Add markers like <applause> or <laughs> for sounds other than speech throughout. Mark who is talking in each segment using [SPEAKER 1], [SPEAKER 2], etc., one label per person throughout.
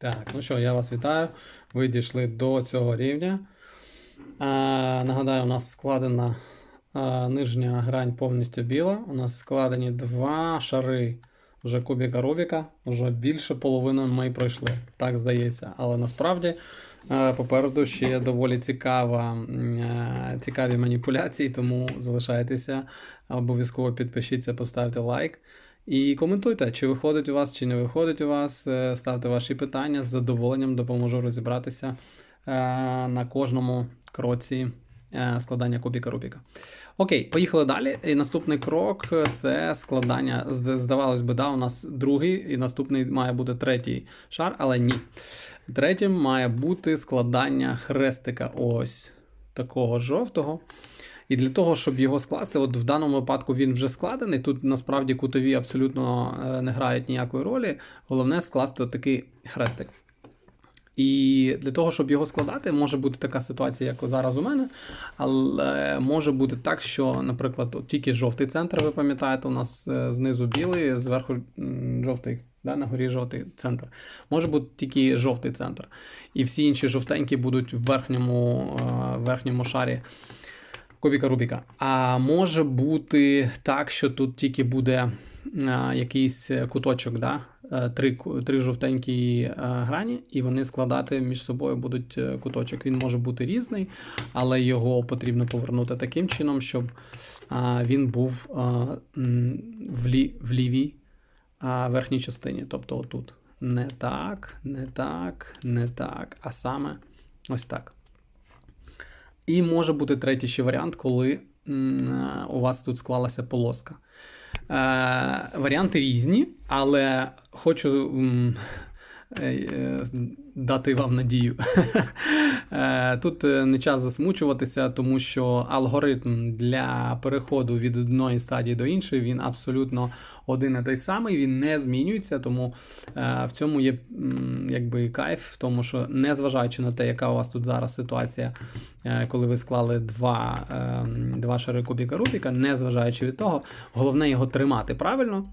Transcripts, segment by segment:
[SPEAKER 1] Так, ну що, я вас вітаю. Ви дійшли до цього рівня. А, нагадаю, у нас складена а, нижня грань повністю біла. У нас складені два шари вже кубіка Рубіка. Вже більше половини ми пройшли, так здається. Але насправді а, попереду ще доволі цікава, а, цікаві маніпуляції, тому залишайтеся. Обов'язково підпишіться, поставте лайк. І коментуйте, чи виходить у вас, чи не виходить у вас. Е, Ставте ваші питання. З задоволенням допоможу розібратися е, на кожному кроці е, складання кубіка Рубіка. Окей, поїхали далі. І наступний крок це складання. Здавалось би, да, у нас другий, і наступний має бути третій шар, але ні. Третім має бути складання хрестика ось такого жовтого. І для того, щоб його скласти, от в даному випадку він вже складений. Тут насправді кутові абсолютно е, не грають ніякої ролі. Головне скласти от такий хрестик. І для того, щоб його складати, може бути така ситуація, як зараз у мене. Але може бути так, що, наприклад, от тільки жовтий центр, ви пам'ятаєте, у нас е, знизу білий, зверху жовтий, да, на горі жовтий центр. Може бути тільки жовтий центр. І всі інші жовтенькі будуть в верхньому, е, верхньому шарі кубіка Рубіка. А може бути так, що тут тільки буде а, якийсь куточок, да? Е, три, три жовтенькі е, грані, і вони складати між собою будуть е, куточок. Він може бути різний, але його потрібно повернути таким чином, щоб а, він був а, в, лі, в лівій а, верхній частині. Тобто отут. Не так, не так, не так, а саме ось так. І може бути третій ще варіант, коли е, у вас тут склалася полоска. Е, варіанти різні, але хочу е, е, дати вам надію. <laughs> Е, Тут е, не час засмучуватися, тому що алгоритм для переходу від одної стадії до іншої він абсолютно один і той самий, він не змінюється, тому е, в цьому є якби кайф, в тому що незважаючи на те, яка у вас тут зараз ситуація, коли ви склали два, е, два шари кубіка Рубіка, незважаючи від того, головне його тримати правильно.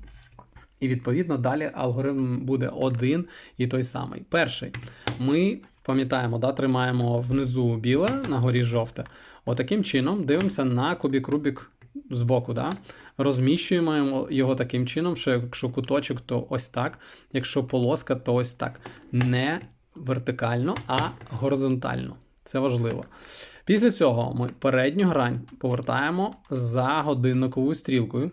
[SPEAKER 1] І відповідно далі алгоритм буде один і той самий. Перший. Ми пам'ятаємо, да, тримаємо внизу біле, на горі жовте. Отаким чином дивимося на кубік Рубік збоку. Да? Розміщуємо його таким чином, що якщо куточок, то ось так. Якщо полоска, то ось так. Не вертикально, а горизонтально. Це важливо. Після цього ми передню грань повертаємо за годинниковою стрілкою.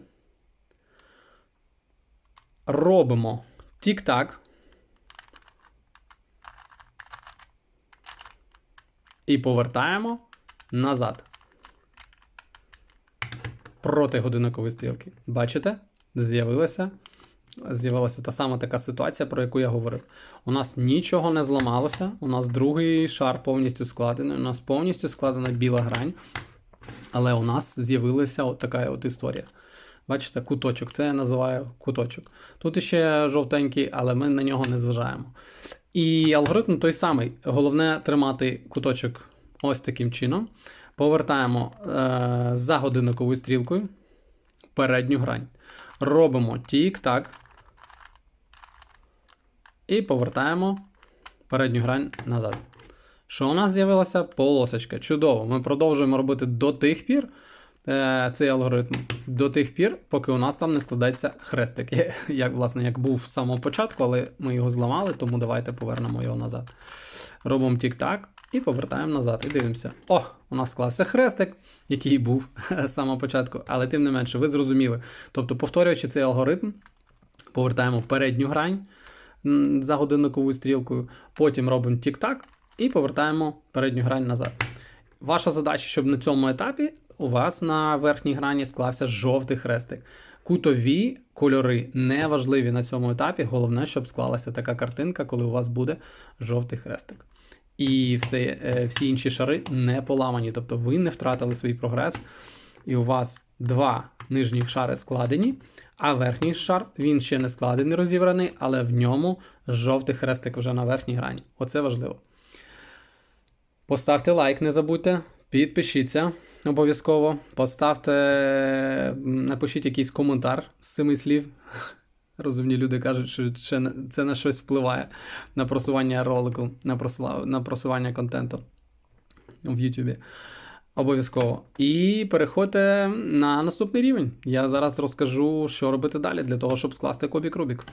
[SPEAKER 1] Робимо тік-так. І повертаємо назад. Проти годинникової стрілки. Бачите? З'явилася. З'явилася та сама така ситуація, про яку я говорив. У нас нічого не зламалося. У нас другий шар повністю складений. У нас повністю складена біла грань. Але у нас з'явилася от така от історія. Бачите, куточок. Це я називаю куточок. Тут іще жовтенький, але ми на нього не зважаємо. І алгоритм той самий. Головне тримати куточок ось таким чином. Повертаємо е- за годинниковою стрілкою передню грань. Робимо тік-так. І повертаємо передню грань назад. Що у нас з'явилася? Полосочка. Чудово. Ми продовжуємо робити до тих пір цей алгоритм, до тих пір, поки у нас там не складається хрестик. Як, власне, як був з самого початку, але ми його зламали, тому давайте повернемо його назад. Робимо тік-так і повертаємо назад. І дивимося. О, у нас склався хрестик, який був з самого початку, але тим не менше, ви зрозуміли. Тобто, повторюючи цей алгоритм, повертаємо передню грань за годинниковою стрілкою, потім робимо тік-так і повертаємо передню грань назад. Ваша задача, щоб на цьому етапі у вас на верхній грані склався жовтий хрестик. Кутові кольори не важливі на цьому етапі. Головне, щоб склалася така картинка, коли у вас буде жовтий хрестик. І все, е, всі інші шари не поламані. Тобто ви не втратили свій прогрес, і у вас два нижніх шари складені, а верхній шар він ще не складений, розібраний, але в ньому жовтий хрестик вже на верхній грані. Оце важливо. Поставте лайк, не забудьте, підпишіться обов'язково. Поставте, напишіть якийсь коментар з семи слів. <laughs> Розумні люди кажуть, що це на- щось впливає на просування ролику, на, просла- на просування контенту в Ютубі. Обов'язково. І переходьте на наступний рівень. Я зараз розкажу, що робити далі для того, щоб скласти кубік Рубік.